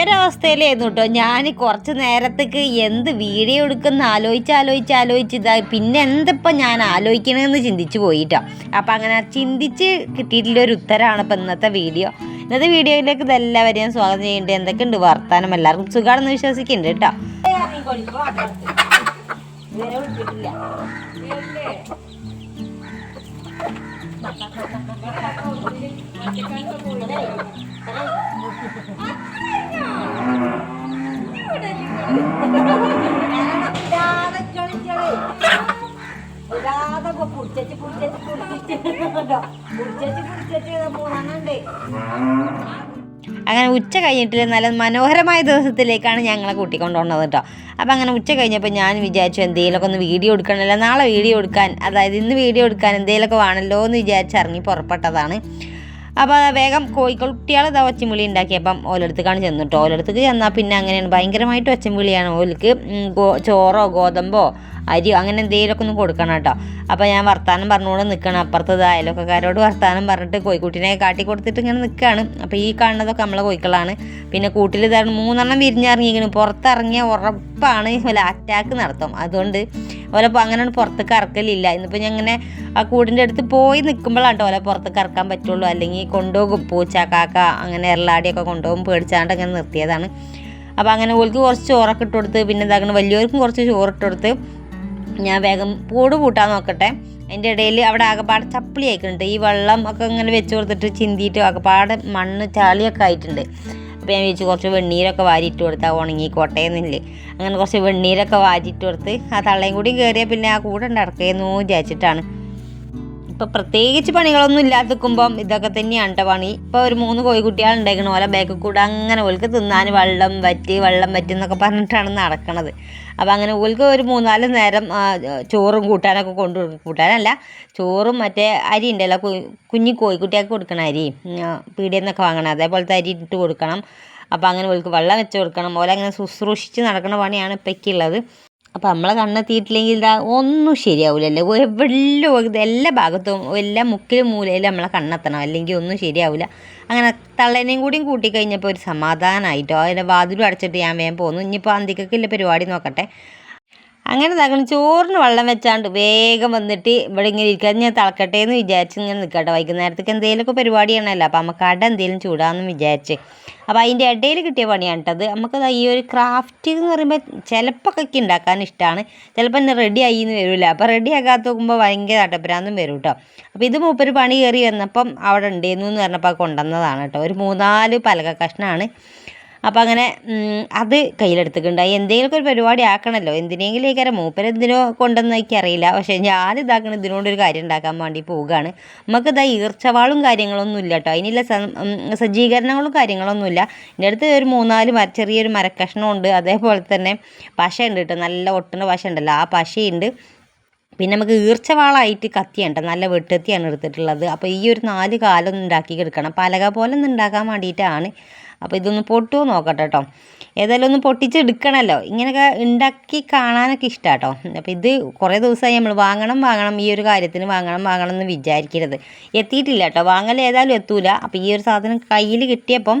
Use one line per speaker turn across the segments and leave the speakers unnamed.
ഈ ഒരു അവസ്ഥയിലായിരുന്നു കേട്ടോ. ഞാൻ കുറച്ച് നേരത്തേക്ക് എന്ത് വീഡിയോ എടുക്കുന്ന ആലോചിച്ച് ആലോചിച്ച് ആലോചിച്ച് ഇതാ പിന്നെ എന്തിപ്പോൾ ഞാൻ ആലോചിക്കണമെന്ന് ചിന്തിച്ച് പോയിട്ടോ. അപ്പോൾ അങ്ങനെ ചിന്തിച്ച് കിട്ടിയിട്ടുള്ള ഒരു ഉത്തരമാണ് ഇപ്പം ഇന്നത്തെ വീഡിയോ. ഇന്നത്തെ വീഡിയോയിലേക്ക് ഇതെല്ലാവരെയും സ്വാഗതം ചെയ്യേണ്ടത് എന്തൊക്കെയുണ്ട് വർത്താനം? എല്ലാവർക്കും സുഖമാണെന്ന് വിശ്വസിക്കുന്നുണ്ട് കേട്ടോ. അങ്ങനെ ഉച്ച കഴിഞ്ഞിട്ട് നല്ല മനോഹരമായ ദിവസത്തിലേക്കാണ് ഞങ്ങളെ കൂട്ടിക്കൊണ്ടുവന്നത് കേട്ടോ. അപ്പം അങ്ങനെ ഉച്ച കഴിഞ്ഞപ്പോൾ ഞാൻ വിചാരിച്ചു എന്തെങ്കിലുമൊക്കെ ഒന്ന് വീഡിയോ എടുക്കണമല്ലോ. നാളെ വീഡിയോ എടുക്കാൻ അതായത് ഇന്ന് വീഡിയോ എടുക്കാൻ എന്തെങ്കിലുമൊക്കെ വേണമല്ലോ എന്ന് വിചാരിച്ച് ഇറങ്ങി പുറപ്പെട്ടതാണ്. അപ്പോൾ വേഗം കോഴിക്കുട്ടികൾ ഇതാ ഒച്ചമുളി ഉണ്ടാക്കിയപ്പം അപ്പം ചെന്നു കേട്ടോ ഓലെടുത്തേക്ക് ചെന്നാൽ പിന്നെ അങ്ങനെയാണ്. ഭയങ്കരമായിട്ട് ഒച്ചമുളിയാണ്. ഗോ ചോറോ ഗോതമ്പോ അരിയോ അങ്ങനെ എന്തെങ്കിലുമൊക്കെ ഒന്ന് കൊടുക്കണം കേട്ടോ. അപ്പോൾ ഞാൻ വർത്താനം പറഞ്ഞുകൊണ്ട് നിൽക്കണം അപ്പുറത്ത് അയലൊക്കെക്കാരോട് വർത്താനം പറഞ്ഞിട്ട് കോഴിക്കുട്ടിനെ കാട്ടി കൊടുത്തിട്ട് ഇങ്ങനെ നിൽക്കുകയാണ് അപ്പോൾ ഈ കാണുന്നതൊക്കെ നമ്മളെ കോഴിക്കളാണ്. പിന്നെ കൂട്ടിൽ ഇതാണ് മൂന്നെണ്ണം വിരിഞ്ഞിറങ്ങിയിരിക്കുന്നു പുറത്തിറങ്ങിയ ഉറപ്പാണ് വല്ല അറ്റാക്ക് നടത്തും. അതുകൊണ്ട് ഓലെ ഇപ്പോൾ അങ്ങനെ പുറത്തേക്ക് ഇറക്കലില്ല. ഇന്നിപ്പോൾ ഞാൻ ഇങ്ങനെ ആ കൂടിന്റെ അടുത്ത് പോയി നിൽക്കുമ്പോഴാണ് കേട്ടോ ഓലെ പുറത്തേക്ക് ഇറക്കാൻ പറ്റുള്ളൂ. അല്ലെങ്കിൽ കൊണ്ടുപോകും. പൂച്ച കാക്ക അങ്ങനെ എറലാടിയൊക്കെ കൊണ്ടുപോകും. പേടിച്ചാണ്ട് അങ്ങനെ നിർത്തിയതാണ്. അപ്പോൾ അങ്ങനെ ഓൾക്ക് കുറച്ച് ചോറൊക്കെ ഇട്ട് കൊടുത്ത് പിന്നെ ഇതാക്കണം വലിയവർക്കും കുറച്ച് ചോറിട്ട് കൊടുത്ത് ഞാൻ വേഗം പൂട് പൂട്ടാൻ നോക്കട്ടെ. അതിന്റെ ഇടയിൽ അവിടെ ആകെപ്പാട് ചപ്പിളി ആയിക്കുന്നുണ്ട് ഈ വെള്ളം ഒക്കെ ഇങ്ങനെ വെച്ച് കൊടുത്തിട്ട് ചിന്തിയിട്ട് ആകെപ്പാട് മണ്ണ് ചളിയൊക്കെ ആയിട്ടുണ്ട്. അപ്പോൾ ഞാൻ വെച്ച് കുറച്ച് വെണ്ണീരൊക്കെ വാരിയിട്ട് കൊടുത്താൽ ഉണങ്ങിക്കോട്ടെ എന്നില്ലേ. അങ്ങനെ കുറച്ച് വെണ്ണീരൊക്കെ വാരിയിട്ട് കൊടുത്ത് ആ തള്ളയും കൂടി കയറിയാൽ പിന്നെ ആ കൂടെ നടക്കുകയെന്നു വിചാരിച്ചിട്ടാണ്. ഇപ്പം പ്രത്യേകിച്ച് പണികളൊന്നും ഇല്ലാത്തിക്കുമ്പം ഇതൊക്കെ തന്നെയാണ് കേട്ടോ പണി. ഇപ്പോൾ ഒരു മൂന്ന് കോഴിക്കുട്ടികൾ ഉണ്ടാക്കണ പോലെ ബാക്കിൽ കൂടെ അങ്ങനെ ഓൽക്ക് തിന്നാൻ വെള്ളം വറ്റി വെള്ളം വറ്റി എന്നൊക്കെ പറഞ്ഞിട്ടാണ് നടക്കണത്. അപ്പോൾ അങ്ങനെ ഓൽക്ക് ഒരു മൂന്നാൽ നേരം ചോറും കൂട്ടാനൊക്കെ കൊണ്ടു കൂട്ടാനല്ല ചോറും മറ്റേ അരി ഉണ്ടല്ലോ കുഞ്ഞി കോഴിക്കുട്ടിയൊക്കെ കൊടുക്കണം അരി പീടിയിൽ നിന്നൊക്കെ വാങ്ങണം അതേപോലത്തെ അരി ഇട്ട് കൊടുക്കണം. അപ്പോൾ അങ്ങനെ ഓൽക്ക് വെള്ളം വെച്ച് കൊടുക്കണം. ഓല അങ്ങനെ ശുശ്രൂഷിച്ച് നടക്കുന്ന പണിയാണ് ഇപ്പൊക്കുള്ളത് അപ്പോൾ നമ്മളെ കണ്ണെത്തിയിട്ടില്ലെങ്കിൽ ഇതാ ഒന്നും ശരിയാവില്ലല്ലോ എവിടെയും എല്ലാ ഭാഗത്തും എല്ലാ മുക്കിലും മൂലയിലും നമ്മളെ കണ്ണെത്തണം. അല്ലെങ്കിൽ ഒന്നും ശരിയാവില്ല അങ്ങനെ തള്ളേനെയും കൂടിയും കൂട്ടിക്കഴിഞ്ഞപ്പോൾ ഒരു സമാധാനമായിട്ടോ അതിന്റെ വാതിലും അടച്ചിട്ട് ഞാൻ വേഗം പോന്നു. ഇനിയിപ്പോൾ അന്തിക്കൊക്കെ പരിപാടി നോക്കട്ടെ. അങ്ങനെ തകണം ചോറിന് വെള്ളം വെച്ചാണ്ട് വേഗം വന്നിട്ട് ഇവിടെ ഇങ്ങനെ ഇരിക്കാൻ ഞാൻ തിളക്കട്ടെ എന്ന് വിചാരിച്ച് ഇങ്ങനെ നിൽക്കട്ടെ വൈകുന്നേരത്തേക്ക് എന്തെങ്കിലുമൊക്കെ പരിപാടിയാണല്ലോ. അപ്പോൾ നമുക്ക് അട എന്തെങ്കിലും ചൂടാമെന്ന് വിചാരിച്ച്. അപ്പോൾ അതിന്റെ ഇടയിൽ കിട്ടിയ പണിയാണ് കേട്ടത് നമുക്ക് ഈ ഒരു ക്രാഫ്റ്റ് എന്ന് പറയുമ്പോൾ ചിലപ്പോൾ ഒക്കെ ഉണ്ടാക്കാൻ ഇഷ്ടമാണ് ചിലപ്പോൾ എന്നെ റെഡി ആയി എന്ന് വരില്ല അപ്പോൾ റെഡി ആകാത്ത നോക്കുമ്പോൾ ഭയങ്കര അടപ്രാന്തും വരും കേട്ടോ. അപ്പോൾ ഇത് മൂപ്പർ പണി കയറി വന്നപ്പം അവിടെ ഉണ്ടായിരുന്നു എന്ന് പറഞ്ഞപ്പോൾ കൊണ്ടുവന്നതാണ് കേട്ടോ. ഒരു മൂന്നാൽ പലക കഷ്ണമാണ് അപ്പോൾ അങ്ങനെ അത് കയ്യിലെടുത്തിട്ടുണ്ടായി എന്തെങ്കിലുമൊക്കെ ഒരു പരിപാടി ആക്കണമല്ലോ എന്തിനെങ്കിലും മൂപ്പര് എന്തിനോ കൊണ്ടെന്ന് എനിക്കറിയില്ല. പക്ഷേ ഞാൻ ഇതിനോടൊരു കാര്യം ഉണ്ടാക്കാൻ വേണ്ടി പോവുകയാണ്. നമുക്ക് ഇതാ ഈർച്ചവാളും കാര്യങ്ങളൊന്നും ഇല്ല കേട്ടോ. അതിനുള്ള സജ്ജീകരണങ്ങളും കാര്യങ്ങളൊന്നും ഇല്ല. എന്റെ അടുത്ത് ഒരു മൂന്നാൽ മര ചെറിയൊരു മരക്കഷ്ണമുണ്ട്. അതേപോലെ തന്നെ പശ ഉണ്ട് കേട്ടോ. നല്ല ഒട്ടുന്ന പശ ഉണ്ടല്ലോ ആ പശയുണ്ട്. പിന്നെ നമുക്ക് ഈർച്ചവാളായിട്ട് കത്തിയുണ്ട് നല്ല വെട്ടുകത്തിയാണ് എടുത്തിട്ടുള്ളത്. അപ്പോൾ ഈ ഒരു നാല് കാലം ഉണ്ടാക്കി എടുക്കണം പലക പോലെ ഒന്ന് ഉണ്ടാക്കാൻ വേണ്ടിയിട്ടാണ്. അപ്പോൾ ഇതൊന്ന് പൊട്ടുമോ നോക്കട്ടെ കേട്ടോ ഏതായാലും ഒന്ന് പൊട്ടിച്ചെടുക്കണമല്ലോ ഇങ്ങനെയൊക്കെ ഉണ്ടാക്കി കാണാനൊക്കെ ഇഷ്ടമാണ് കേട്ടോ അപ്പോൾ ഇത് കുറേ ദിവസമായി നമ്മൾ വാങ്ങണം വാങ്ങണം ഈ ഒരു കാര്യത്തിന് വാങ്ങണം വാങ്ങണം എന്ന് വിചാരിക്കരുത്. എത്തിയിട്ടില്ല കേട്ടോ വാങ്ങൽ ഏതായാലും എത്തൂല. അപ്പോൾ ഈ ഒരു സാധനം കയ്യിൽ കിട്ടിയപ്പം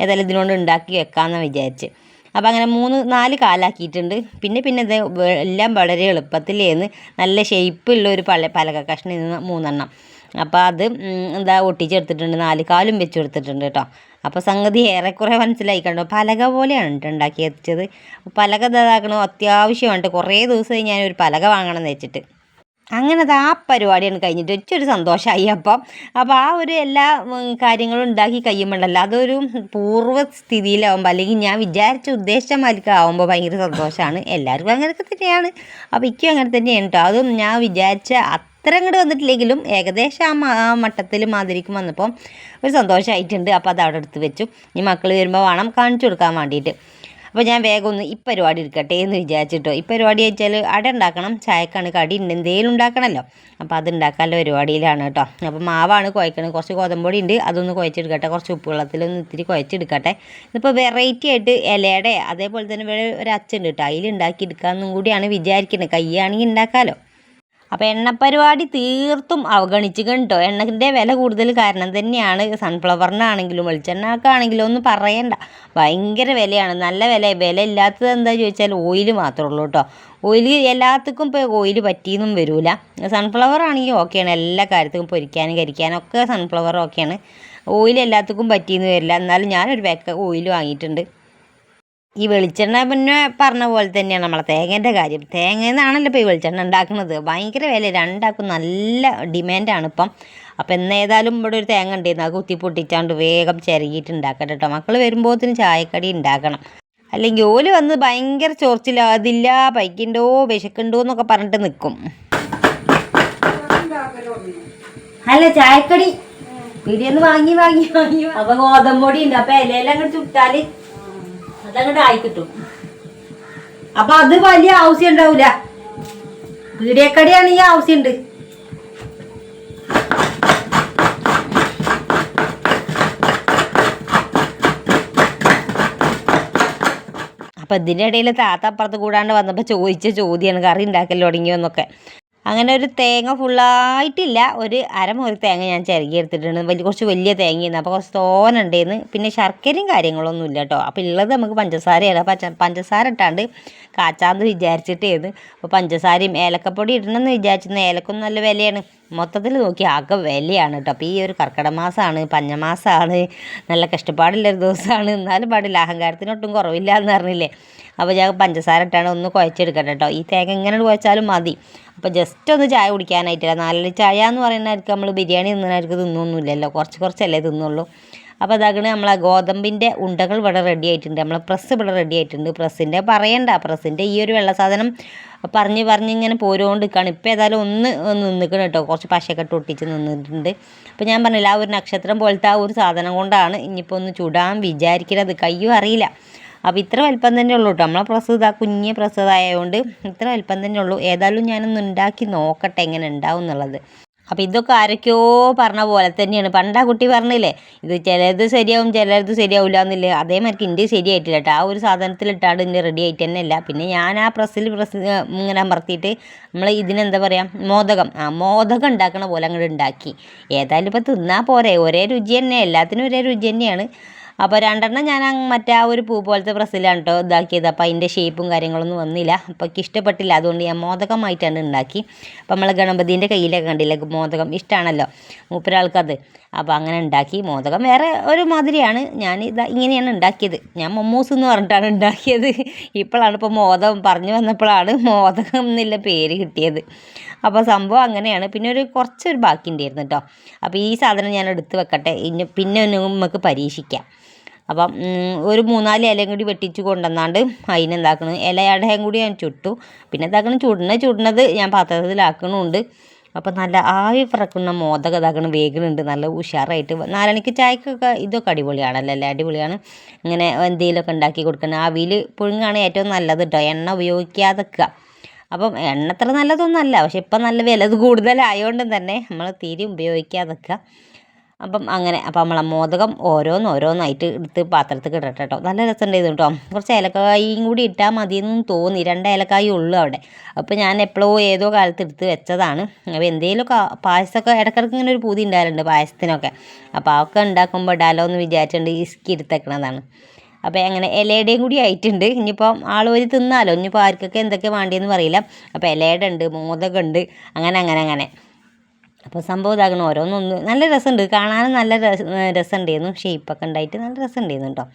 ഏതായാലും ഇതിനോട് ഉണ്ടാക്കി വെക്കാമെന്ന് വിചാരിച്ച്. അപ്പോൾ അങ്ങനെ മൂന്ന് നാല് കാലാക്കിയിട്ടുണ്ട്. പിന്നെ പിന്നെ ഇത് എല്ലാം വളരെ എളുപ്പത്തിലേന്ന് നല്ല ഷേപ്പുള്ള ഒരു പല പലക കഷ്ണം മൂന്നെണ്ണം. അപ്പോൾ അത് എന്താ ഒട്ടിച്ചെടുത്തിട്ടുണ്ട്. നാല് കാലും വെച്ച് കൊടുത്തിട്ടുണ്ട് കേട്ടോ അപ്പോൾ സംഗതി ഏറെക്കുറെ മനസ്സിലായി കണ്ടോ? പലക പോലെയാണ് കേട്ടോ ഉണ്ടാക്കി എത്തിച്ചത് പലക ഇതാക്കണം അത്യാവശ്യമാണ് കുറേ ദിവസമായി ഞാനൊരു പലക വാങ്ങണം എന്ന് വെച്ചിട്ട്. അങ്ങനെ ആ പരിപാടിയാണ് കഴിഞ്ഞിട്ട് ഒറ്റൊരു സന്തോഷമായി അപ്പം അപ്പോൾ ആ ഒരു എല്ലാ കാര്യങ്ങളും ഉണ്ടാക്കി കഴിയുമ്പോഴല്ല അതൊരു പൂർവ സ്ഥിതിയിലാവുമ്പോൾ അല്ലെങ്കിൽ ഞാൻ വിചാരിച്ച ഉദ്ദേശിച്ച മാലിക്ക് ആവുമ്പോൾ ഭയങ്കര സന്തോഷമാണ് എല്ലാവർക്കും അങ്ങനെയൊക്കെ തന്നെയാണ്. അപ്പോൾ ഇക്കും അങ്ങനെ തന്നെയാണ് കേട്ടോ അതും ഞാൻ വിചാരിച്ച അത്ര അങ്ങോട്ട് വന്നിട്ടില്ലെങ്കിലും ഏകദേശം ആ മട്ടത്തിൽ മാതിരിക്കും വന്നപ്പോൾ ഒരു സന്തോഷമായിട്ടുണ്ട് അപ്പോൾ അത് അവിടെ എടുത്ത് വെച്ചു. ഇനി മക്കൾ വരുമ്പോൾ വേണം കാണിച്ചു കൊടുക്കാൻ വേണ്ടിയിട്ട്. അപ്പോൾ ഞാൻ വേഗം ഒന്ന് ഈ പരിപാടി എടുക്കട്ടെ എന്ന് വിചാരിച്ചിട്ടോ. ഈ പരിപാടി വെച്ചാൽ അട ഉണ്ടാക്കണം ചായക്കാണ് കടി ഉണ്ട് എന്തെങ്കിലും ഉണ്ടാക്കണമല്ലോ അപ്പോൾ അത് ഉണ്ടാക്കാനുള്ള പരിപാടിയിലാണ് കേട്ടോ. അപ്പോൾ മാവാണ് കുഴക്കണത്. കുറച്ച് ഗോതമ്പൊടി ഉണ്ട് അതൊന്ന് കുഴച്ചെടുക്കട്ടെ. കുറച്ച് ഉപ്പ് വെള്ളത്തിലൊന്ന് ഇത്തിരി കുഴച്ചെടുക്കട്ടെ. ഇതിപ്പോൾ വെറൈറ്റി ആയിട്ട് ഇലയുടെ അതേപോലെ തന്നെ വേറെ ഒരു അച്ഛൻ കേട്ടോ. അതിൽ ഉണ്ടാക്കി എടുക്കാമെന്നും കൂടിയാണ് വിചാരിക്കുന്നത് കൈയാണെങ്കിൽ ഉണ്ടാക്കാമല്ലോ അപ്പോൾ എണ്ണപ്പരിപാടി തീർത്തും അവഗണിച്ച് കേട്ടോ എണ്ണത്തിന്റെ വില കൂടുതൽ കാരണം തന്നെയാണ്. സൺഫ്ലവറിനാണെങ്കിലും വെളിച്ചെണ്ണക്കാണെങ്കിലും ഒന്നും പറയണ്ട. ഭയങ്കര വിലയാണ്. നല്ല വില. വില ഇല്ലാത്തത് എന്താ ചോദിച്ചാൽ ഓയിൽ മാത്രമേ ഉള്ളൂ കേട്ടോ. ഓയിൽ എല്ലാത്തിക്കും ഇപ്പോൾ ഓയിൽ പറ്റിയെന്നും വരില്ല സൺഫ്ലവർ ആണെങ്കിൽ ഓക്കെയാണ് എല്ലാ കാര്യത്തിനും പൊരിക്കാനും കരിക്കാനും ഒക്കെ സൺഫ്ലവർ ഓക്കെയാണ് ഓയിൽ എല്ലാത്തിക്കും പറ്റിയെന്ന് വരില്ല. എന്നാലും ഞാനൊരു പാക്ക് ഓയിൽ വാങ്ങിയിട്ടുണ്ട്. ഈ വെളിച്ചെണ്ണ പിന്നെ പറഞ്ഞ പോലെ തന്നെയാണ് നമ്മളെ തേങ്ങേന്റെ കാര്യം. തേങ്ങയിൽ ഇപ്പോൾ ഈ വെളിച്ചെണ്ണ ഉണ്ടാക്കുന്നത്. ഭയങ്കര വില രണ്ടാക്കും നല്ല ഡിമാൻഡാണ് ഇപ്പം. അപ്പം എന്നേതായാലും ഇവിടെ ഒരു തേങ്ങ ഉണ്ടായിരുന്നു അത് കുത്തി പൊട്ടിച്ചാണ്ട് വേഗം ചിരകിയിട്ട് ഉണ്ടാക്കട്ടെ കേട്ടോ. മക്കൾ വരുമ്പോഴത്തേന് ചായക്കടി ഉണ്ടാക്കണം. അല്ലെങ്കിൽ ഓൽ വന്ന് ഭയങ്കര ചോർച്ചില്ല അതില്ല പൈക്കുണ്ടോ വിശക്കുണ്ടോ എന്നൊക്കെ പറഞ്ഞിട്ട് നിൽക്കും അല്ല ചായക്കടി. പിടിയെന്ന് വാങ്ങി വാങ്ങി വാങ്ങി. അപ്പൊ ഗോതമ്പൊടി ഉണ്ട്. അപ്പൊ ഇലയിലും അങ്ങോട്ട് ചുട്ടാൽ അതങ്ങോട്ട് ആയി കിട്ടും. അപ്പൊ അത് വലിയ ആവശ്യം ഉണ്ടാവൂല. ഈ ആവശ്യമുണ്ട് അപ്പം ഇതിന്റെ ഇടയിൽ താത്ത അപ്പുറത്ത് കൂടാണ്ട് വന്നപ്പോൾ ചോദിച്ച ചോദ്യമാണ് കറി ഉണ്ടാക്കൽ തുടങ്ങിയോന്നൊക്കെ അങ്ങനെ ഒരു തേങ്ങ ഫുള്ളായിട്ടില്ല ഒരു അരമുറി തേങ്ങ ഞാൻ ചിരകി എടുത്തിട്ടുണ്ട്. വലിയ കുറച്ച് വലിയ തേങ്ങയാണ് അപ്പോൾ കുറച്ച് തോന ഉണ്ടായിരുന്നു പിന്നെ ശർക്കരയും കാര്യങ്ങളൊന്നും ഇല്ല കേട്ടോ അപ്പോൾ ഉള്ളത് നമുക്ക് പഞ്ചസാരയാണ്. പച്ച പഞ്ചസാര ഇട്ടാണ്ട് കാച്ചാന്ന് വിചാരിച്ചിട്ടേന്ന്. അപ്പോൾ പഞ്ചസാരയും ഏലക്കപ്പൊടി ഇടണമെന്ന് വിചാരിച്ചിരുന്നു. ഏലക്കൊന്നും നല്ല വിലയാണ്. മൊത്തത്തിൽ നോക്കി ആകെ വിലയാണ് കേട്ടോ അപ്പോൾ ഈ ഒരു കർക്കിടക മാസമാണ് പഞ്ഞമാസമാണ് നല്ല കഷ്ടപ്പാടുള്ളൊരു ദിവസമാണ് എന്നാലും പാടില്ല അഹങ്കാരത്തിനൊട്ടും കുറവില്ല എന്ന് പറഞ്ഞില്ലേ. അപ്പോൾ ഞാൻ പഞ്ചസാര ഇട്ടാണ് ഒന്ന് കുഴച്ചെടുക്കട്ടെ കേട്ടോ ഈ തേങ്ങ ഇങ്ങനെ കുഴച്ചാലും മതി. അപ്പോൾ ജസ്റ്റ് ഒന്ന് ചായ കുടിക്കാനായിട്ടില്ല. നാലര ചായ എന്ന് പറയുന്നവർക്ക് നമ്മൾ ബിരിയാണി തിന്നണവർക്ക് തിന്നൊന്നുമില്ലല്ലോ. കുറച്ച് കുറച്ചല്ലേ തിന്നുള്ളൂ. അപ്പോൾ അതാകണ് നമ്മളെ ഗോതമ്പിന്റെ ഉണ്ടകൾ ഇവിടെ റെഡി ആയിട്ടുണ്ട്. നമ്മളെ പ്രസ് ഇവിടെ റെഡി ആയിട്ടുണ്ട്. പ്രസ്സിന്റെ പറയണ്ട. പ്രസ്സിന്റെ ഈ ഒരു വെള്ള സാധനം പറഞ്ഞ് പറഞ്ഞ് ഇങ്ങനെ പോരുകൊണ്ട് നിൽക്കുകയാണ് ഇപ്പോൾ ഏതായാലും ഒന്ന് നിന്നിക്കണം കേട്ടോ കുറച്ച് പശയൊക്കെ ഒട്ടിച്ച് നിന്നിട്ടുണ്ട്. അപ്പോൾ ഞാൻ പറഞ്ഞില്ല ആ ഒരു നക്ഷത്രം പോലത്തെ ആ ഒരു സാധനം കൊണ്ടാണ് ഇനിയിപ്പോൾ ഒന്ന് ചുടാൻ വിചാരിക്കുന്നത് കയ്യും അറിയില്ല. അപ്പോൾ ഇത്ര വലിപ്പം തന്നെ ഉള്ളൂ കേട്ടോ നമ്മളെ പ്രസ് ഇതാ കുഞ്ഞ് പ്രസ് ഇതായതുകൊണ്ട് ഇത്ര വലിപ്പം തന്നെ ഉള്ളൂ. ഏതായാലും ഞാനൊന്ന് ഉണ്ടാക്കി നോക്കട്ടെ എങ്ങനെ ഉണ്ടാവും എന്നുള്ളത്. അപ്പോൾ ഇതൊക്കെ ആരൊക്കെയോ പറഞ്ഞ പോലെ തന്നെയാണ്. പണ്ട് ആ കുട്ടി പറഞ്ഞില്ലേ ഇത് ചിലത് ശരിയാവും ചിലത് ശരിയാവില്ല എന്നില്ലേ? അതേമാതിരി എന്റെ ശരിയായിട്ടില്ല കേട്ടോ ആ ഒരു സാധനത്തിലിട്ടാണ് എന്റെ റെഡി ആയിട്ട് തന്നെ ഇല്ല. പിന്നെ ഞാൻ ആ പ്രസ്സിൽ പ്രസ് ഇങ്ങനെ അമർത്തിയിട്ട് നമ്മൾ ഇതിനെന്താ പറയുക മോദകം. ആ മോദകം ഉണ്ടാക്കണ പോലെ അങ്ങോട്ട് ഉണ്ടാക്കി. ഏതായാലും ഇപ്പോൾ തിന്നാൽ പോരെ. ഒരേ രുചി തന്നെ. എല്ലാത്തിനും ഒരേ രുചി തന്നെയാണ്. അപ്പോൾ രണ്ടെണ്ണം ഞാൻ മറ്റേ ആ ഒരു പൂ പോലത്തെ പ്രസ്സിലാണ് കേട്ടോ ഇതാക്കിയത്. അപ്പോൾ അതിന്റെ ഷേപ്പും കാര്യങ്ങളൊന്നും വന്നില്ല. അപ്പോൾ ഇഷ്ടപ്പെട്ടില്ല. അതുകൊണ്ട് ഞാൻ മോദകമായിട്ടാണ് ഉണ്ടാക്കി അപ്പോൾ നമ്മൾ ഗണപതിന്റെ കയ്യിലൊക്കെ കണ്ടില്ല? മോദകം ഇഷ്ടമാണല്ലോ മൂപ്പരാൾക്കത്. അപ്പോൾ അങ്ങനെ ഉണ്ടാക്കി മോദകം വേറെ ഒരു മാതിരിയാണ്. ഞാൻ ഇതാ ഇങ്ങനെയാണ് ഉണ്ടാക്കിയത് ഞാൻ മൊമ്മൂസ് എന്ന് പറഞ്ഞിട്ടാണ് ഉണ്ടാക്കിയത് ഇപ്പോഴാണ് ഇപ്പോൾ മോദകം പറഞ്ഞു വന്നപ്പോഴാണ് മോദകം എന്നുള്ള പേര് കിട്ടിയത്. അപ്പോൾ സംഭവം അങ്ങനെയാണ്. പിന്നെ ഒരു കുറച്ചൊരു ബാക്കി ഉണ്ടായിരുന്നു കേട്ടോ അപ്പോൾ ഈ സാധനം ഞാൻ എടുത്ത് വെക്കട്ടെ. ഇനി പിന്നെ നമുക്ക് പരീക്ഷിക്കാം. അപ്പം ഒരു മൂന്നാൽ ഇലയും കൂടി വെട്ടിച്ച് കൊണ്ടുവന്നാണ്ട് അതിനെന്താക്കണം ഇലയടയും കൂടി ഞാൻ ചുട്ടു. പിന്നെ എന്താക്കണം? ചുടണ ചുടണത് ഞാൻ പാത്രത്തിലാക്കണമുണ്ട് അപ്പം നല്ല ആവി പറക്കുന്ന മോദകം ഇതാക്കണം. വേഗനുണ്ട് നല്ല ഉഷാറായിട്ട്. നാലണിക്ക് ചായക്കൊക്കെ ഇതൊക്കെ അടിപൊളിയാണല്ലോ. അല്ലേ? അടിപൊളിയാണ്. ഇങ്ങനെ എന്തെങ്കിലുമൊക്കെ ഉണ്ടാക്കി കൊടുക്കണം. ആവിയിൽ പുഴുങ്ങാണ് ഏറ്റവും നല്ലത് കേട്ടോ എണ്ണ ഉപയോഗിക്കാതെക്കുക അപ്പം എണ്ണ അത്ര നല്ലതൊന്നുമല്ല. പക്ഷെ ഇപ്പം നല്ല വില കൂടുതലായതുകൊണ്ട് തന്നെ നമ്മൾ തീരെ ഉപയോഗിക്കാതെക്കുക അപ്പം അങ്ങനെ അപ്പം നമ്മളെ മോദകം ഓരോന്ന് ഓരോന്നായിട്ട് എടുത്ത് പാത്രത്തിൽ ഇടട്ടെ കേട്ടോ. നല്ല രസമുണ്ടായിരുന്നു കേട്ടോ. കുറച്ച് ഏലക്കായും കൂടി ഇട്ടാൽ മതിയെന്നും തോന്നി. രണ്ട് ഏലക്കായും ഉള്ളു അവിടെ. അപ്പോൾ ഞാൻ എപ്പോഴോ ഏതോ കാലത്ത് എടുത്ത് വെച്ചതാണ്. അപ്പോൾ എന്തെങ്കിലുമൊക്കെ പായസമൊക്കെ ഇടക്കിടക്ക് ഇങ്ങനെ ഒരു പൂതി ഉണ്ടാകലുണ്ട് പായസത്തിനൊക്കെ. അപ്പോൾ അതൊക്കെ ഉണ്ടാക്കുമ്പോൾ ഇടാലോ എന്ന് വിചാരിച്ചുകൊണ്ട് ഇസ്കി എടുത്തേക്കണതാണ്. അപ്പോൾ അങ്ങനെ ഇലയുടെയും കൂടി ആയിട്ടുണ്ട്. ഇനിയിപ്പോൾ ആൾ ഒരു തിന്നാലോ? ഇനിയിപ്പോൾ ആർക്കൊക്കെ എന്തൊക്കെ വേണ്ടിയെന്ന് പറയില്ല. അപ്പോൾ ഇലയുടെ ഉണ്ട് മോദകമുണ്ട്. അങ്ങനെ അങ്ങനെ അങ്ങനെ. അപ്പോൾ സംഭവം ഇതാകണം. ഓരോന്നൊന്ന് നല്ല രസമുണ്ട്. കാണാനും നല്ല രസ രസമുണ്ടായിരുന്നു. ഷേപ്പൊക്കെ ഉണ്ടായിട്ട് നല്ല രസമുണ്ടായിരുന്നു കേട്ടോ.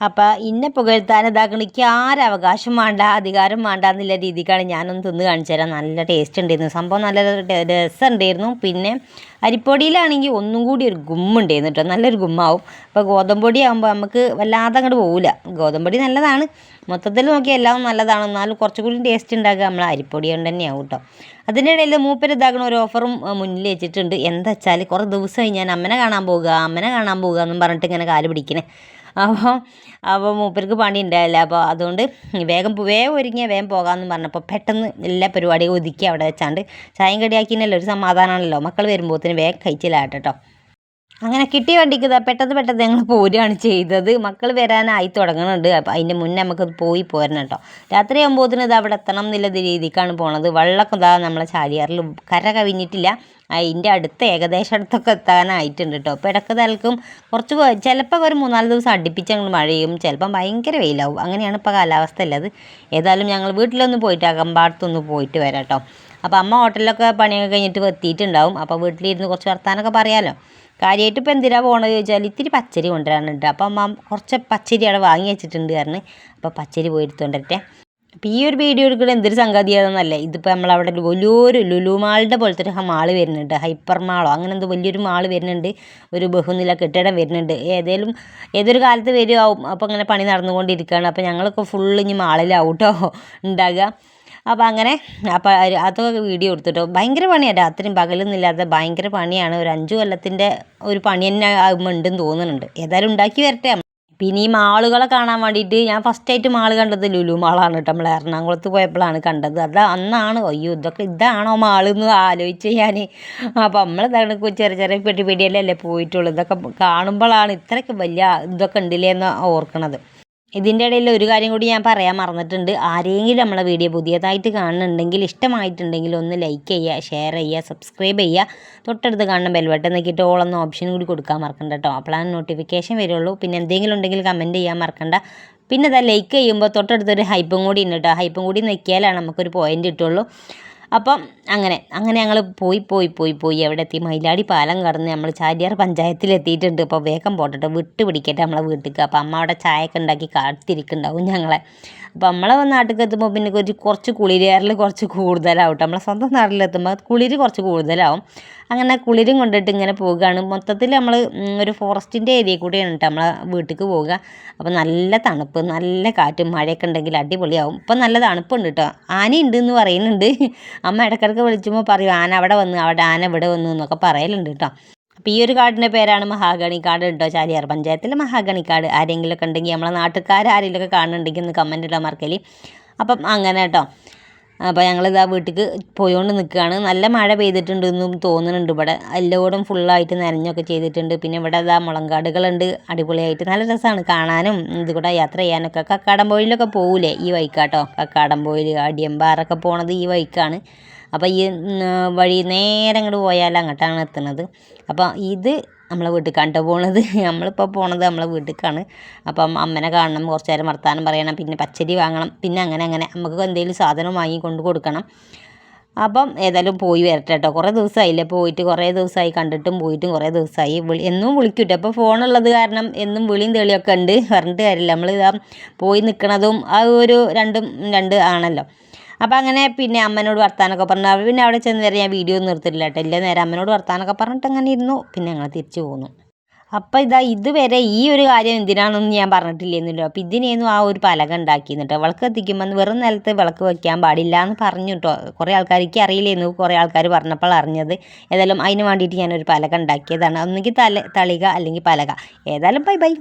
അപ്പോൾ ഇന്നെ പുകഴ്ത്താൻ ഇതാക്കണം എനിക്ക് ആരവകാശം വേണ്ട അധികാരം വേണ്ട എന്നുള്ള രീതിക്കാണ് ഞാനൊന്ന് തിന്ന് കാണിച്ചു തരാം. നല്ല ടേസ്റ്റ് ഉണ്ടായിരുന്നു. സംഭവം നല്ല രസം ഉണ്ടായിരുന്നു പിന്നെ അരിപ്പൊടിയിലാണെങ്കിൽ ഒന്നും കൂടി ഒരു ഗുമ്മുണ്ടായിരുന്നു കേട്ടോ. നല്ലൊരു ഗുമ്മാവും. അപ്പോൾ ഗോതമ്പൊടി ആകുമ്പോൾ നമുക്ക് വല്ലാതെ അങ്ങോട്ട് പോകില്ല ഗോതമ്പൊടി നല്ലതാണ്. മൊത്തത്തിൽ നോക്കിയാൽ എല്ലാം നല്ലതാണ്. എന്നാലും കുറച്ചുകൂടി ടേസ്റ്റ് ഉണ്ടാക്കുക നമ്മൾ അരിപ്പൊടി കൊണ്ട് തന്നെയാവും കേട്ടോ. അതിന്റെ ഇടയിൽ മൂപ്പര് ഒരു ഓഫറും മുന്നിൽ വെച്ചിട്ടുണ്ട്. എന്താ വെച്ചാൽ കുറേ ദിവസമായി ഞാൻ അമ്മനെ കാണാൻ പോവുക അമ്മനെ കാണാൻ പോകുക എന്നും പറഞ്ഞിട്ട് ഇങ്ങനെ കാൽ പിടിക്കണേ. അപ്പോൾ അപ്പോൾ മൂപ്പർക്ക് പണി ഉണ്ടായില്ല. അപ്പോൾ അതുകൊണ്ട് വേഗം വേഗം ഒരുങ്ങിയ വേഗം പോകാമെന്ന് പറഞ്ഞപ്പോൾ പെട്ടെന്ന് എല്ലാ പരിപാടിയും ഒതുക്കി അവിടെ വെച്ചാണ്ട് ചായം കടിയാക്കിനല്ലോ ഒരു സമാധാനമാണല്ലോ മക്കൾ വരുമ്പോഴത്തേന് വേഗം കഴിച്ചില്ല കേട്ടോ അങ്ങനെ കിട്ടിയ വണ്ടിക്ക് ഇതാ പെട്ടെന്ന് പെട്ടെന്ന് ഞങ്ങൾ പോരുകയാണ് ചെയ്തത്. മക്കൾ വരാനായി തുടങ്ങുന്നുണ്ട് അപ്പം അതിന്റെ മുന്നേ നമുക്ക് പോയി പോരണം കേട്ടോ. രാത്രി ഒമ്പതിന് ഇത് അവിടെ എത്തണം എന്നുള്ള രീതിക്കാണ് പോണത്. വെള്ളമൊക്കെ ഇതാ നമ്മളെ ചാലിയാറിൽ കര കവിഞ്ഞിട്ടില്ല. അതിന്റെ അടുത്ത് ഏകദേശം അടുത്തൊക്കെ എത്താനായിട്ടുണ്ട് കേട്ടോ. അപ്പോൾ ഇടയ്ക്ക് തലക്കും കുറച്ച് ചിലപ്പോൾ ഒരു മൂന്നാൽ ദിവസം അടുപ്പിച്ച് ഞങ്ങൾ മഴയും. ചിലപ്പം ഭയങ്കര വെയിലാവും. അങ്ങനെയാണ് ഇപ്പോൾ കാലാവസ്ഥ ഉള്ളത്. ഏതായാലും ഞങ്ങൾ വീട്ടിലൊന്ന് പോയിട്ട് അകമ്പാടത്തൊന്ന് പോയിട്ട് വരാം കേട്ടോ. അപ്പോൾ അമ്മ ഹോട്ടലിലൊക്കെ പണിയൊക്കെ കഴിഞ്ഞിട്ട് എത്തിയിട്ടുണ്ടാവും. അപ്പോൾ വീട്ടിലിരുന്ന് കുറച്ച് വർത്താനൊക്കെ പറയാമല്ലോ കാര്യമായിട്ട് ഇപ്പോൾ എന്തിനാ പോകണത് ചോദിച്ചാൽ ഇത്തിരി പച്ചരി കൊണ്ടുവരാനുണ്ട്. അപ്പോൾ അമ്മ കുറച്ച് പച്ചരി അവിടെ വാങ്ങി വെച്ചിട്ടുണ്ട് കാരണം അപ്പോൾ പച്ചരി പോയി എടുത്തുകൊണ്ടിരട്ടെ അപ്പോൾ ഈ ഒരു വീഡിയോ എടുക്കുന്നത് എന്തൊരു സംഗതിയാണെന്നല്ലേ. ഇതിപ്പോൾ നമ്മളവിടെ വലിയൊരു ലുലു മാളിന്റെ പോലത്തെ ഒരു മാൾ വരുന്നുണ്ട്. ഹൈപ്പർ മാളോ അങ്ങനെ എന്തോ വലിയൊരു മാൾ വരുന്നുണ്ട്. ഒരു ബഹുനില കെട്ടിടം വരുന്നുണ്ട്. ഏതേലും ഏതൊരു കാലത്ത് വരുമാവും അപ്പോൾ അങ്ങനെ പണി നടന്നുകൊണ്ടിരിക്കുകയാണ്. അപ്പോൾ ഞങ്ങളൊക്കെ ഫുള്ള് ഇനി മാളിലാവും കേട്ടോ ഉണ്ടാകുക അപ്പോൾ അങ്ങനെ അപ്പോൾ അത് അതൊക്കെ വീഡിയോ എടുത്തിട്ടോ. ഭയങ്കര പണിയാണ് രാത്രിയും പകലൊന്നുമില്ലാതെ ഭയങ്കര പണിയാണ്. ഒരു അഞ്ചു കൊല്ലത്തിന്റെ ഒരു പണി തന്നെ ഉണ്ടെന്ന് തോന്നുന്നുണ്ട്. ഏതായാലും ഉണ്ടാക്കി വരട്ടെ പിന്നെ ഈ മാളുകളെ കാണാൻ വേണ്ടിയിട്ട് ഞാൻ ഫസ്റ്റായിട്ട് മാൾ കണ്ടത് ലുലു മാളാണ് കേട്ടോ നമ്മൾ എറണാകുളത്ത് പോയപ്പോഴാണ് കണ്ടത്. അത് അന്നാണ്. അയ്യോ ഇതൊക്കെ ഇതാണോ മാൾ എന്ന് ആലോചിച്ച് ഞാൻ. അപ്പോൾ നമ്മൾ ഇതാണ് ചെറിയ ചെറിയ പെട്ടി പെട്ടിയല്ലേ പോയിട്ടുള്ളൂ. ഇതൊക്കെ കാണുമ്പോഴാണ് ഇത്രയ്ക്ക് വലിയ ഇതൊക്കെ ഉണ്ടില്ലേ എന്ന് ഓർക്കണത്. ഇതിന്റെ ഇടയിൽ ഒരു കാര്യം കൂടി ഞാൻ പറയാൻ മറന്നിട്ടുണ്ട്. ആരെങ്കിലും നമ്മളെ വീഡിയോ പുതിയതായിട്ട് കാണുന്നുണ്ടെങ്കിൽ ഇഷ്ടമായിട്ടുണ്ടെങ്കിൽ ഒന്ന് ലൈക്ക് ചെയ്യുക ഷെയർ ചെയ്യുക സബ്സ്ക്രൈബ് ചെയ്യുക. തൊട്ടടുത്ത് കാണുന്ന ബെൽബട്ടൺ നോക്കിയിട്ട് ഓളെന്ന ഓപ്ഷൻ കൂടി കൊടുക്കാൻ മറക്കണ്ട കേട്ടോ അപ്പോഴാണ് നോട്ടിഫിക്കേഷൻ വരുള്ളൂ. പിന്നെ എന്തെങ്കിലും ഉണ്ടെങ്കിൽ കമന്റ് ചെയ്യാൻ മറക്കണ്ട. പിന്നെ ഇതാ ലൈക്ക് ചെയ്യുമ്പോൾ തൊട്ടടുത്തൊരു ഹൈപ്പും കൂടി ഉണ്ട് കേട്ടോ ഹൈപ്പും കൂടി നിൽക്കിയാലാണ് നമുക്കൊരു പോയിന്റ് കിട്ടുള്ളൂ. അപ്പം അങ്ങനെ അങ്ങനെ ഞങ്ങൾ പോയി പോയി പോയി പോയി എവിടെ എത്തി മയിലാടി പാലം കടന്ന് നമ്മൾ ചാലിയാർ പഞ്ചായത്തിൽ എത്തിയിട്ടുണ്ട് അപ്പോൾ വേഗം പോട്ടെ വിട്ട് പിടിക്കട്ടെ നമ്മളെ വീട്ടിലേക്ക് അപ്പോൾ അമ്മ അവിടെ ചായയൊക്കെ ഉണ്ടാക്കി കാത്തിരിക്കുന്നുണ്ടാവും ഞങ്ങളെ. അപ്പോൾ നമ്മളെ നാട്ടിലേക്ക് എത്തുമ്പോൾ പിന്നെ ഒരു കുറച്ച് കുളിരേറിൽ കുറച്ച് കൂടുതലാവും നമ്മളെ സ്വന്തം നാട്ടിലെത്തുമ്പോൾ കുളിര് കുറച്ച് കൂടുതലാവും. അങ്ങനെ കുളിരും കൊണ്ടിട്ട് ഇങ്ങനെ പോവുകയാണ് മൊത്തത്തിൽ നമ്മൾ ഒരു ഫോറസ്റ്റിന്റെ ഏരിയ കൂടിയാണ് കേട്ടോ നമ്മളെ വീട്ടിലേക്ക് പോവുക. അപ്പോൾ നല്ല തണുപ്പ് നല്ല കാറ്റും മഴയൊക്കെ ഉണ്ടെങ്കിൽ അടിപൊളിയാവും. ഇപ്പം നല്ല തണുപ്പുണ്ട് കേട്ടോ ആനയുണ്ട് എന്ന് പറയുന്നുണ്ട്. അമ്മ ഇടയ്ക്കിടയ്ക്ക് വിളിച്ചുമ്പോൾ പറയും ആന അവിടെ വന്ന് അവിടെ ആന ഇവിടെ വന്നു എന്നൊക്കെ പറയലുണ്ട് കേട്ടോ അപ്പോൾ ഈ ഒരു കാടിന്റെ പേരാണ് മഹാഗണി കാട് കേട്ടോ ചാലിയാർ പഞ്ചായത്തിലെ മഹാഗണി കാട് ആരെങ്കിലുമൊക്കെ ഉണ്ടെങ്കിൽ നമ്മളെ നാട്ടുകാർ ആരെങ്കിലുമൊക്കെ കാണുന്നുണ്ടെങ്കിൽ ഒന്ന് കമന്റ് ഇടാൻ മറക്കൽ അപ്പം അങ്ങനെ കേട്ടോ അപ്പോൾ ഞങ്ങളിതാ വീട്ടിലേക്ക് പോയോണ്ട് നിൽക്കുകയാണ് നല്ല മഴ പെയ്തിട്ടുണ്ടെന്നും തോന്നുന്നുണ്ട് ഇവിടെ. എല്ലായിടും ഫുള്ളായിട്ട് നനഞ്ഞൊക്കെ ചെയ്തിട്ടുണ്ട്. പിന്നെ ഇവിടെ ഇതാ മുളങ്കാടുകളുണ്ട്. അടിപൊളിയായിട്ട് നല്ല രസമാണ് കാണാനും. ഇത് കൂടെ യാത്ര ചെയ്യാനൊക്കെ. കക്കാടംപോയിലൊക്കെ പോകൂലേ ഈ വഴിക്കാട്ടോ? കക്കാടംപോയിൽ അടിയമ്പാറൊക്കെ പോണത് ഈ വഴിക്കാണ്. അപ്പോൾ ഈ വഴി നേരെ അങ്ങോട്ട് പോയാൽ അങ്ങോട്ടാണ് എത്തുന്നത് അപ്പോൾ ഇത് നമ്മളെ വീട്ടിലേക്കാണ് കേട്ടോ പോണത്. നമ്മളിപ്പോൾ പോണത് നമ്മളെ വീട്ടിലേക്കാണ് അപ്പം അമ്മനെ കാണണം കുറച്ച് നേരം വർത്താനം പറയണം പിന്നെ പച്ചരി വാങ്ങണം പിന്നെ അങ്ങനെ അങ്ങനെ. നമുക്ക് എന്തെങ്കിലും സാധനം വാങ്ങി കൊണ്ട് കൊടുക്കണം. അപ്പം ഏതായാലും പോയി വരട്ടെ കേട്ടോ കുറേ ദിവസമായില്ലേ പോയിട്ട് കുറേ ദിവസമായി കണ്ടിട്ടും പോയിട്ടും കുറേ ദിവസമായി വിളി എന്നും വിളിക്കൂട്ടോ. അപ്പോൾ ഫോണുള്ളത് കാരണം എന്നും വിളിയും തെളിയൊക്കെ ഉണ്ട്. പറഞ്ഞിട്ട് കാര്യമില്ല. നമ്മൾ പോയി നിൽക്കണതും ആ ഒരു രണ്ടും രണ്ട് ആണല്ലോ. അപ്പോൾ അങ്ങനെ പിന്നെ അമ്മനോട് വർത്താനൊക്കെ പറഞ്ഞു. അവർ പിന്നെ അവിടെ ചെന്ന് വരെ ഞാൻ വീഡിയോ നിർത്തില്ല കേട്ടോ. ഇല്ല നേരെ അമ്മനോട് വർത്താനൊക്കെ പറഞ്ഞിട്ട് അങ്ങനെ ഇരുന്നു. പിന്നെ ഞങ്ങൾ തിരിച്ചു പോന്നു. അപ്പോൾ ഇതാ ഇതുവരെ ഈ ഒരു കാര്യം എന്തിനാണെന്ന് ഞാൻ പറഞ്ഞിട്ടില്ലെന്നല്ലോ അപ്പം ഇതിനേന്നും ആ ഒരു പലക ഉണ്ടാക്കിയെന്നിട്ട് വിളക്ക് എത്തിക്കുമ്പോൾ വെറും നിലത്ത് വിളക്ക് വെക്കാൻ പാടില്ല എന്ന് പറഞ്ഞു കേട്ടോ. കുറേ ആൾക്കാർക്ക് അറിയില്ലെന്ന് കുറേ ആൾക്കാർ പറഞ്ഞപ്പോൾ അറിഞ്ഞത്. ഏതായാലും അതിന് വേണ്ടിയിട്ട് ഞാനൊരു പലക ഉണ്ടാക്കിയതാണ്. ഒന്നുകിൽ തല തളിക അല്ലെങ്കിൽ പലക. ഏതായാലും ബൈ ബൈ